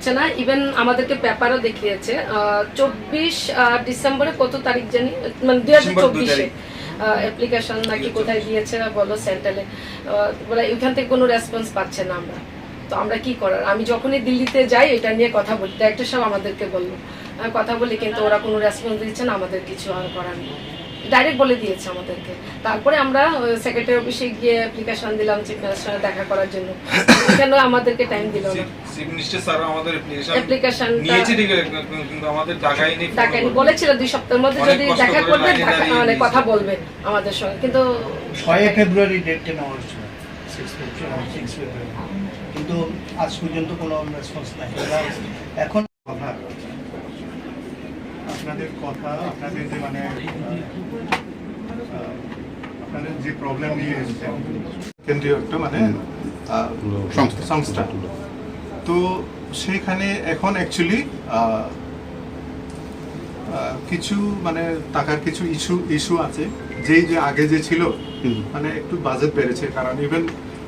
হচ্ছে না ইভেন আমাদেরকে পেপারও দেখিয়েছে। চব্বিশ ডিসেম্বরে কত তারিখ জানি? মানে দুই হাজার চব্বিশে অ্যাপ্লিকেশন নাকি কোথায় দিয়েছে বলো সেন্ট্রালে। বলে এখান থেকে কোনো রেসপন্স পাচ্ছে না আমরা। তো আমরা কি করার? আমি যখনই দিল্লিতে যাই এটা নিয়ে কথা বলি। ডাক্তার সাহেব আমাদেরকে বলল। আমি কথা বলি কিন্তু ওরা কোনো রেসপন্স দিচ্ছে না আমাদের কিছু আর করার নেই। ডাইরেক্ট বলে দিয়েছে আমাদেরকে। তারপরে আমরা সেক্রেটারি অফিসে গিয়ে অ্যাপ্লিকেশন দিলাম চিফ মিনিস্টারের সঙ্গে দেখা করার জন্য। এখানেও আমাদেরকে টাইম দিল না? চিফ মিনিস্টার স্যার আমাদের অ্যাপ্লিকেশন নিয়েছে কিন্তু আমাদের টাকাই নেই। বলেছিল দুই সপ্তাহের মধ্যে যদি দেখা করবে মানে কথা বলবে আমাদের সঙ্গে কিন্তু ছয় ফেব্রুয়ারি ডেটটা নেওয়া হয়েছিল ফেব্রুয়ারি ফেব্রুয়ারি কিন্তু আজ পর্যন্ত কোনো রেসপন্স নাই। এখন কথা আপনাদের কথা আপনাদের যে মানে আপনাদের যে প্রবলেম নিয়ে এসেছেন কেন্দ্রীয় একটা মানে সংস্থা। সংস্থা। তো সেইখানে এখন অ্যাকচুয়ালি কিছু মানে টাকার কিছু ইস্যু ইস্যু আছে। যেই যে আগে যে ছিল মানে একটু বাজেট বেড়েছে। কারণ ইভেন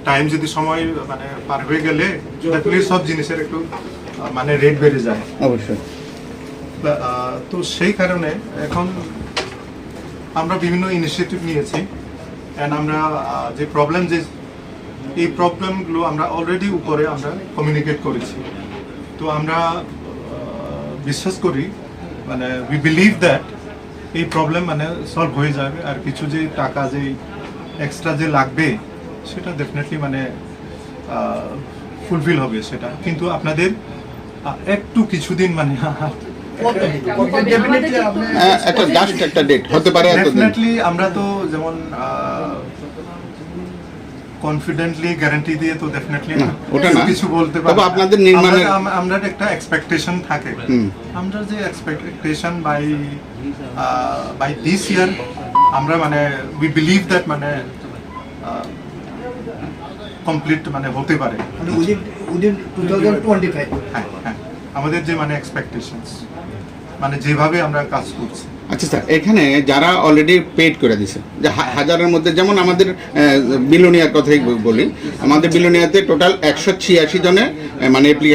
টাইম যদি সময় মানে পার হয়ে গেলে সব জিনিসের একটু মানে রেট বেড়ে যায়। অবশ্যই। তো সেই কারণে এখন আমরা বিভিন্ন ইনিশিয়েটিভ নিয়েছি। অ্যান্ড আমরা যে প্রবলেম যে এই প্রবলেমগুলো আমরা অলরেডি উপরে আমরা কমিউনিকেট করেছি। তো আমরা বিশ্বাস করি মানে উই বিলিভ দ্যাট এই প্রবলেম মানে সলভ হয়ে যাবে আর কিছু যে টাকা যে এক্সট্রা যে লাগবে সেটা ডেফিনেটলি মানে ফুলফিল হবে সেটা। কিন্তু আপনাদের একটু কিছুদিন মানে হ্যাঁ, একটা জাস্ট একটা ডেট হতে পারে ডেফিনেটলি আমরা তো যেমন কনফিডেন্টলি গ্যারান্টি দিয়ে তো ডেফিনেটলি ওটা না। কিছু বলতে পারব। আপনাদের নির্মাণের- আমরা- একটা এক্সপেকটেশন থাকে। আমরা যে expectation by by this year আমরা মানে উই বিলিভ দ্যাট মানে কমপ্লিট মানে হতে পারে। মানে within within two thousand twenty five হ্যাঁ হ্যাঁ। আমাদের যে মানে এক্সপেকটেশনস মানে যেভাবে আমরা কাজ করছি। আচ্ছা স্যার, এখানে যারা অলরেডি পেড করে দিছে, যে হাজারের মধ্যে, যেমন আমাদের বিলোনিয়ার কথাই বলি, আমাদের বিলোনিয়াতে টোটাল একশো ছিয়াশি জনের মানে অ্যাপ্লিকেশন